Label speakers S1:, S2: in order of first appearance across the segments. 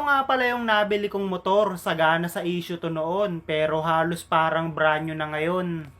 S1: Ito nga pala yung nabili kong motor, sagana sa issue to noon, pero halos parang brand new na ngayon.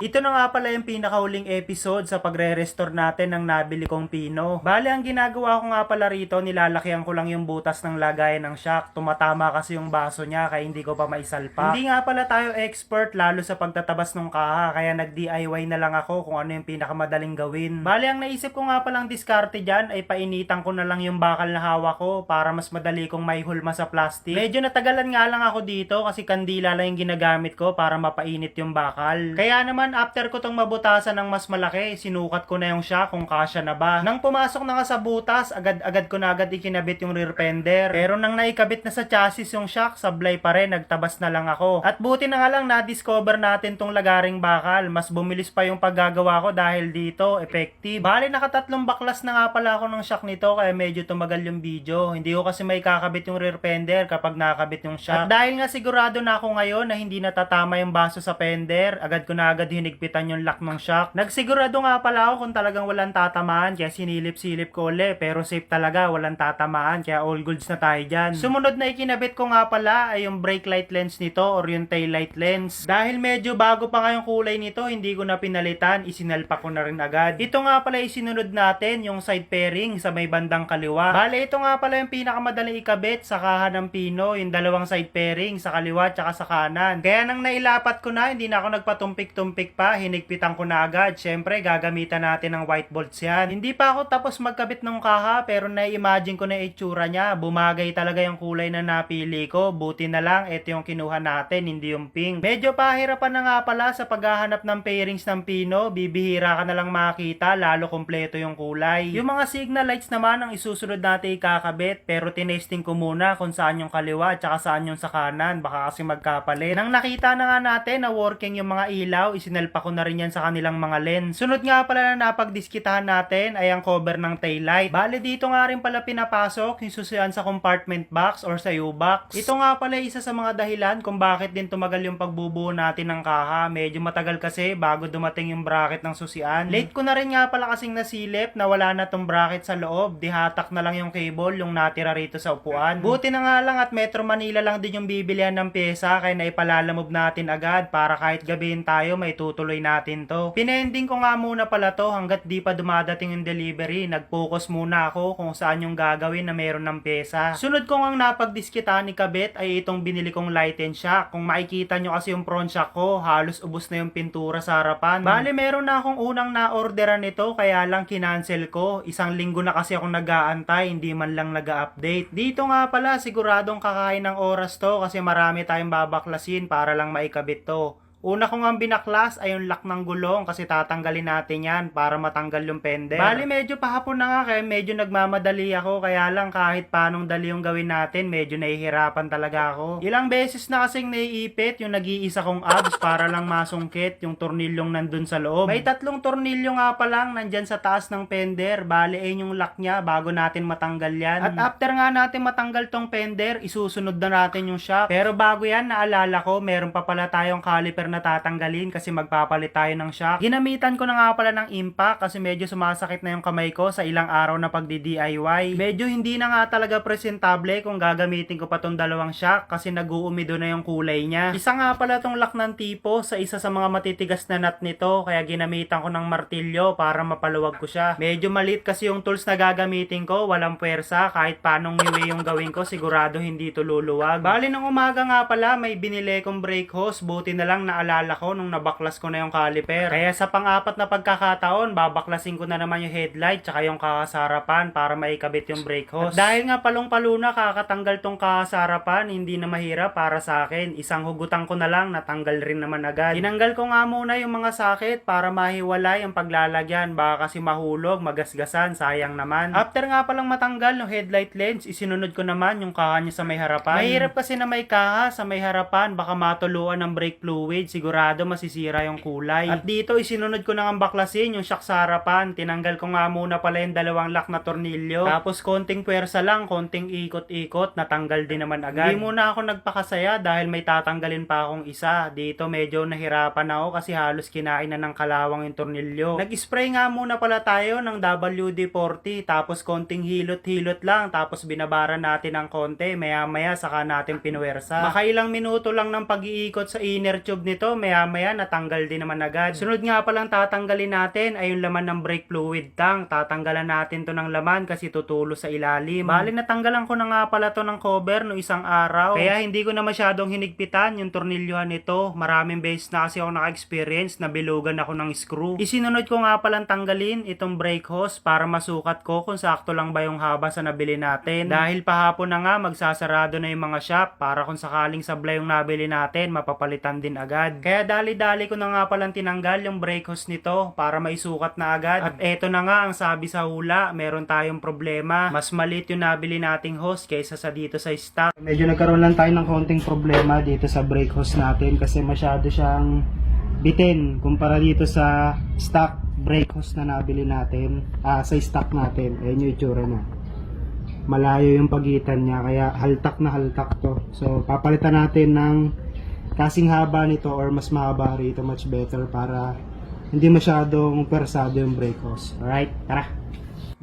S1: Ito na nga pala yung pinakahuling episode sa pagre-restore natin ng nabili kong pino. Bale, ang ginagawa ko nga pala rito, nilalakihan ko lang yung butas ng lagayan ng shock. Tumatama kasi yung baso niya, kaya hindi ko pa maisalpa. Hindi nga pala tayo expert, lalo sa pagtatabas ng kaha, kaya nag-DIY na lang ako kung ano yung pinakamadaling gawin. Bale, ang naisip ko nga palang diskarte dyan, ay painitan ko na lang yung bakal na hawak ko para mas madali kong may hulma sa plastic. Medyo natagalan nga lang ako dito kasi kandila lang yung ginagamit ko para mapainit yung bakal. Kaya naman, after ko tong mabutasan ng mas malaki, sinukat ko na yung siya kung kasya na ba. Nang pumasok na nga sa butas, agad-agad ko na agad ikinabit yung rear fender. Pero nang naikabit na sa chassis yung shock, sablay pa rin, nagtabas na lang ako. At buti na nga lang na-discover natin tong lagaring bakal. Mas bumilis pa yung paggagawa ko dahil dito, effective. Bali, nakatatlong baklas na nga pala ako ng shock nito kaya medyo tumagal yung video. Hindi ko kasi may kakabit yung rear fender kapag nakabit yung shock. At dahil nga sigurado na ako ngayon na hindi natatama yung baso sa fender, agad ko na agad hinigpitan yung lock ng shock. Nagsigurado nga pala ako kung talagang walang tatamaan kaya sinilip-silip ko uli pero safe talaga walang tatamaan kaya all goods na tayo dyan. Sumunod na ikinabit ko nga pala ay yung brake light lens nito or yung tail light lens. Dahil medyo bago pa nga yung kulay nito hindi ko na pinalitan isinalpa ko na rin agad. Ito nga pala isinunod natin yung side pairing sa may bandang kaliwa. Bale ito nga pala yung pinakamadaling ikabit sa kaha ng pino yung dalawang side pairing sa kaliwa at sa kanan. Kaya nang nailapat ko na hindi na ako nagpatumpik-tumpik pa hinigpitan ko na agad. Syempre gagamitan natin ng white bolts yan. Hindi pa ako tapos magkabit ng kaha pero na-imagine ko na itsura niya. Bumagay talaga yung kulay na napili ko. Buti na lang ito yung kinuha natin hindi yung pink. Medyo pahirapan na nga pala sa paghahanap ng pairings ng pino. Bibihira ka na lang makita lalo kompleto yung kulay. Yung mga signal lights naman ang isusunod natin ikakabit pero tinesting ko muna kung saan yung kaliwa at saan yung sa kanan. Baka kasi magkapalit. Nang nakita na nga natin na working yung mga ilaw, isinalpa ko na rin yan sa kanilang mga lens. Sunod nga pala na napagdiskitahan natin ay ang cover ng taillight. Bale dito nga rin pala pinapasok yung susian sa compartment box or sa U-box. Ito nga pala isa sa mga dahilan kung bakit din tumagal yung pagbubuo natin ng kaha. Medyo matagal kasi bago dumating yung bracket ng susian. Late ko na rin nga pala kasing nasilip na wala na tong bracket sa loob. Dihatak na lang yung cable yung natira rito sa upuan. Buti na nga lang at Metro Manila lang din yung bibilihan ng pyesa kaya naipalalamove natin agad para kahit gabihin tayo may tutuloy natin to. Pinending ko nga muna pala to hanggat di pa dumadating yung delivery. Nag-focus muna ako kung saan yung gagawin na meron ng pyesa. Sunod ko ngang napagdiskita ni Kabit ay itong binili kong light and shock. Kung makikita nyo kasi yung front shock ko, halos ubos na yung pintura sa harapan. Bale, meron na akong unang na-orderan nito kaya lang kinancel ko. Isang linggo na kasi akong nag-aantay, hindi man lang nag-update. Dito nga pala, siguradong kakain ng oras to kasi marami tayong babaklasin para lang maikabit to. Una ko nga binaklas ay yung lock ng gulong kasi tatanggalin natin yan para matanggal yung fender. Bali medyo pahapon na nga kaya medyo nagmamadali ako kaya lang kahit paanong dali yung gawin natin medyo nahihirapan talaga ako. Ilang beses na kasing naiipit yung nag-iisa kong abs para lang masungkit yung tornilyong nandun sa loob. May tatlong tornilyo nga pa lang nandyan sa taas ng fender. Bali ay yung lock niya bago natin matanggal yan. At after nga natin matanggal tong fender, isusunod na natin yung shock. Pero bago yan, naalala ko, meron pa pala tayong caliper na tatanggalin kasi magpapalit tayo ng shock. Ginamitan ko na nga pala ng impact kasi medyo sumasakit na yung kamay ko sa ilang araw na pagdi-DIY. Medyo hindi na nga talaga presentable kung gagamitin ko pa tong dalawang shock kasi nag-uumido na yung kulay niya. Isa nga pala tong lock ng tipo sa isa sa mga matitigas na nut nito kaya ginamitan ko ng martilyo para mapaluwag ko siya. Medyo maliit kasi yung tools na gagamitin ko, walang puwersa kahit paanong niwi yung gawin ko sigurado hindi to luluwag. Bali ng umaga nga pala may binili kong brake hose buti na lang naalala ko nung nabaklas ko na yung caliper. Kaya sa pang-apat na pagkakataon babaklasin ko na naman yung headlight tsaka yung kakasarapan para maikabit yung brake hose. At dahil nga palong-palo na kakatanggal tong kakasarapan hindi na mahirap para sa akin. Isang hugutan ko na lang natanggal rin naman agad. Tinanggal ko nga muna yung mga sakit para mahiwalay ang paglalagyan baka kasi mahulog, magasgasan, sayang naman. After nga palang matanggal yung headlight lens, isinunod ko naman yung kaha niya sa may harapan. Mahirap kasi na may kaha sa may harapan, baka matuluan ng brake fluids sigurado masisira yung kulay. At dito, isinunod ko na ang baklasin yung shock sa harapan. Tinanggal ko nga muna pala yung dalawang lock na tornilyo. Tapos konting pwersa lang, konting ikot-ikot, natanggal din naman agad. Hindi muna ako nagpakasaya dahil may tatanggalin pa akong isa. Dito medyo nahirapan ako kasi halos kinain na ng kalawang yung tornilyo. Nag-spray nga muna pala tayo ng WD-40 tapos konting hilot-hilot lang tapos binabara natin ng konti. Maya-maya saka natin pinuwersa. Makailang minuto lang ng pag-iikot sa inner tube nito, maya-maya natanggal din naman agad. Sunod nga palang tatanggalin natin ay yung laman ng brake fluid tank. Tatanggalan natin to ng laman kasi tutulo sa ilalim. Bali natanggalan ko na nga pala to ng cover no isang araw. Kaya hindi ko na masyadong hinigpitan yung tornilyohan nito. Maraming beses na kasi ako naka-experience na bilugan ako ng screw. Isinunod ko nga palang tanggalin itong brake hose para masukat ko kung sakto lang ba yung haba sa nabili natin. Dahil pahapon na nga magsasarado na yung mga shop para kung sakaling sablay yung nabili natin mapapalitan din agad. Kaya dali-dali ko na nga palang tinanggal yung brake hose nito para maisukat na agad. At eto na nga ang sabi sa hula, meron tayong problema. Mas maliit yung nabili nating hose kaysa sa dito sa stock. Medyo nagkaroon lang tayo ng konting problema dito sa brake hose natin kasi masyado siyang bitin kumpara dito sa stock brake hose na nabili natin ah, sa stock natin ayun yung itsura niya malayo yung pagitan niya kaya haltak na haltak to so papalitan natin ng kasing haba nito or mas mahaba rito much better para hindi masyadong persado yung brake hose alright tara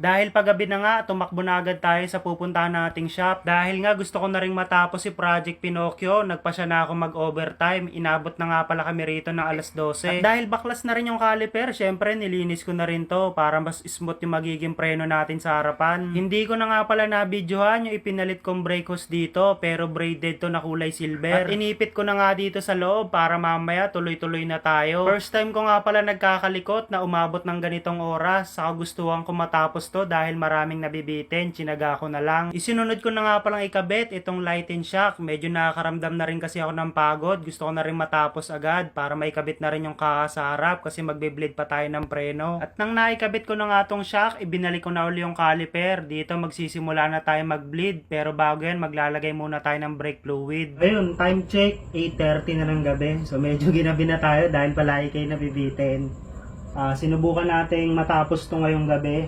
S1: dahil paggabi na nga, tumakbo na agad tayo sa pupuntahan nating shop. Dahil nga gusto ko na rin matapos si Project Pinocchio, nagpa siya na ako mag-overtime. Inabot na nga pala kami rito ng alas 12. At dahil baklas na rin yung caliper, syempre nilinis ko na rin to para mas smooth yung magiging preno natin sa harapan. Hindi ko na nga pala nabidyohan yung ipinalit kong brake hose dito, pero braided to na kulay silver. At inipit ko na nga dito sa loob para mamaya tuloy-tuloy na tayo. First time ko nga pala nagkakalikot na umabot ng ganitong oras. Sa kagustuhan ko matapos to dahil maraming nabibitin, chinaga ko na lang. Isinunod ko na nga palang ikabit itong light and shock. Medyo nakakaramdam na rin kasi ako ng pagod. Gusto ko na rin matapos agad para maikabit na rin yung kaka sa harap kasi magbe-bleed pa tayo ng preno. At nang naikabit ko na nga tong shock, ibinalik ko na uli yung caliper. Dito magsisimula na tayo mag-bleed pero bago yan maglalagay muna tayo ng brake fluid. Ayun, time check, 8.30 na ng gabi. So medyo ginabi na tayo dahil palagi kayo nabibitin. Ah, sinubukan nating matapos to ngayong gabi.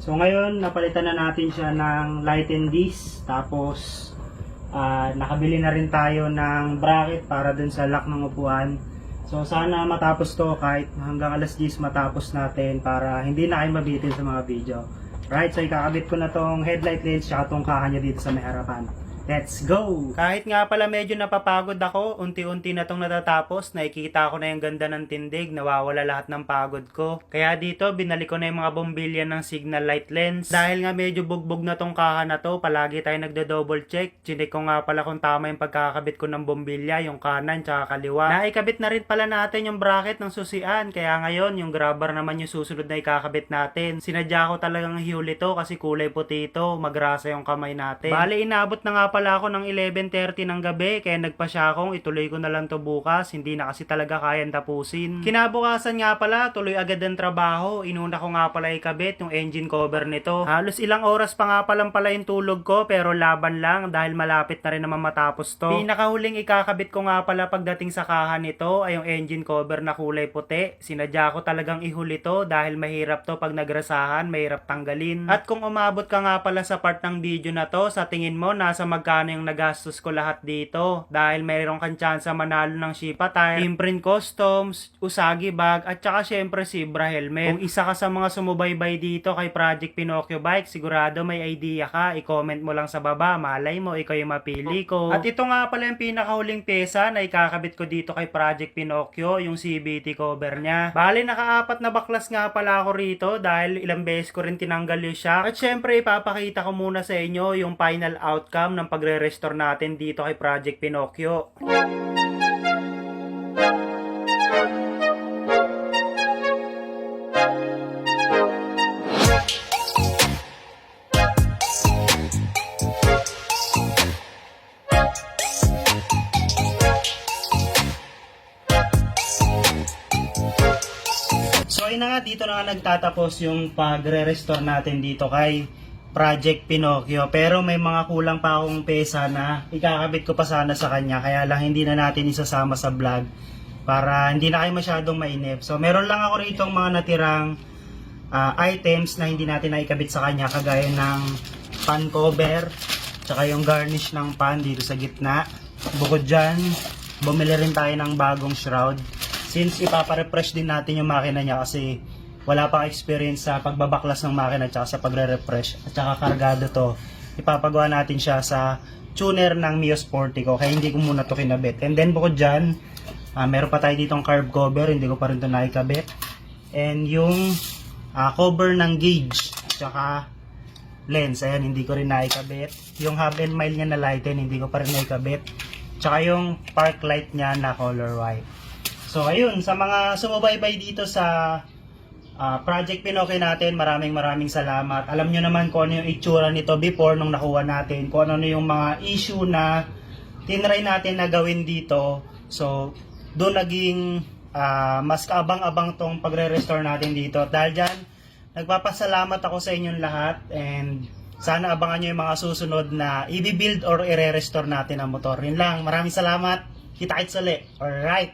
S1: So ngayon, napalitan na natin siya ng light and disc. Tapos, ah, nakabili na rin tayo ng bracket para dun sa lock ng upuan. So sana matapos to kahit hanggang alas 10 matapos natin para hindi na kayo mabitin sa mga video. Right, so ikakabit ko na tong headlight lens tsaka tong kaka niya dito sa may harapan. Let's go! Kahit nga pala medyo napapagod ako, unti-unti na tong natatapos, nakikita ko na yung ganda ng tindig, nawawala lahat ng pagod ko. Kaya dito, binalik ko na yung mga bombilya ng signal light lens. Dahil nga medyo bugbog na tong kaha na to, palagi tayo nagdo-double check. Chinik ko nga pala kung tama yung pagkakabit ko ng bombilya, yung kanan tsaka kaliwa. Naikabit na rin pala natin yung bracket ng susian, kaya ngayon yung grabber naman yung susunod na ikakabit natin. Sinadya ko talagang hihuli to kasi kulay puti ito, magrasa yung kamay natin. Bale, inabot na nga pala ako ng 11.30 ng gabi kaya nagpa siya akong ituloy ko na lang to bukas. Hindi na kasi talaga kayang tapusin. Kinabukasan nga pala tuloy agad ang trabaho. Inuna ko nga pala ikabit yung engine cover nito. Halos ilang oras pa nga palang pala yung tulog ko pero laban lang dahil malapit na rin naman matapos to. Pinakahuling ikakabit ko nga pala pagdating sa kaha nito ay yung engine cover na kulay puti. Sinadya ko talagang ihuli to dahil mahirap to pag nagrasahan mahirap tanggalin. At kung umabot ka nga pala sa part ng video na to sa tingin mo nasa magkano yung nagastos ko lahat dito dahil mayroon kang chance manalo ng Shipa Tire, Imprint Customs, Usagi Bag at saka syempre Zebra Helmet. Kung isa ka sa mga sumubaybay dito kay Project Pinocchio Bike, sigurado may idea ka, i-comment mo lang sa baba, malay mo ikaw yung mapili ko. At ito nga pala yung pinakahuling pesa na ikakabit ko dito kay Project Pinocchio, yung CBT cover niya. Bali nakaapat na baklas nga pala ako rito dahil ilang beses ko rin tinanggal yung shock. At syempre ipapakita ko muna sa inyo yung final outcome ng pagre-restore natin dito kay Project Pinocchio. So ayun na nga, dito na nga nagtatapos yung pagre-restore natin dito kay Project Pinocchio. Pero may mga kulang pa akong pesa na ikakabit ko pa sana sa kanya. Kaya lang hindi na natin isasama sa vlog. para hindi na kayo masyadong mainip. So meron lang ako rito mga natirang ah, items na hindi natin naikabit sa kanya kagaya ng pan cover tsaka yung garnish ng pan dito sa gitna. Bukod dyan, bumili rin tayo ng bagong shroud since ipapa-refresh din natin yung makina niya kasi wala pang experience sa pagbabaklas ng makina at sa pagre-refresh. At saka kargado to. Ipapagawa natin siya sa tuner ng Mio Sportico. Kaya hindi ko muna to kinabit. And then bukod dyan ah, meron pa tayo ditong carb cover. Hindi ko pa rin to naikabit and yung ah, cover ng gauge tsaka lens. Ayan hindi ko rin naikabit yung hub and mile niya na lighten hindi ko pa rin naikabit tsaka yung park light niya na color white. So ayun, sa mga sumubaybay dito sa ah, Project Pinoke natin, maraming maraming salamat. Alam nyo naman kung ano yung itsura nito before nung nakuha natin, kung ano yung mga issue na tinry natin na gawin dito. So doon naging ah, mas kaabang-abang tong pagre-restore natin dito. Dahil dyan, nagpapasalamat ako sa inyong lahat and sana abangan nyo yung mga susunod na i-build or i-restore natin ang motor. Yun lang, maraming salamat. Kita-kits ulit. Alright.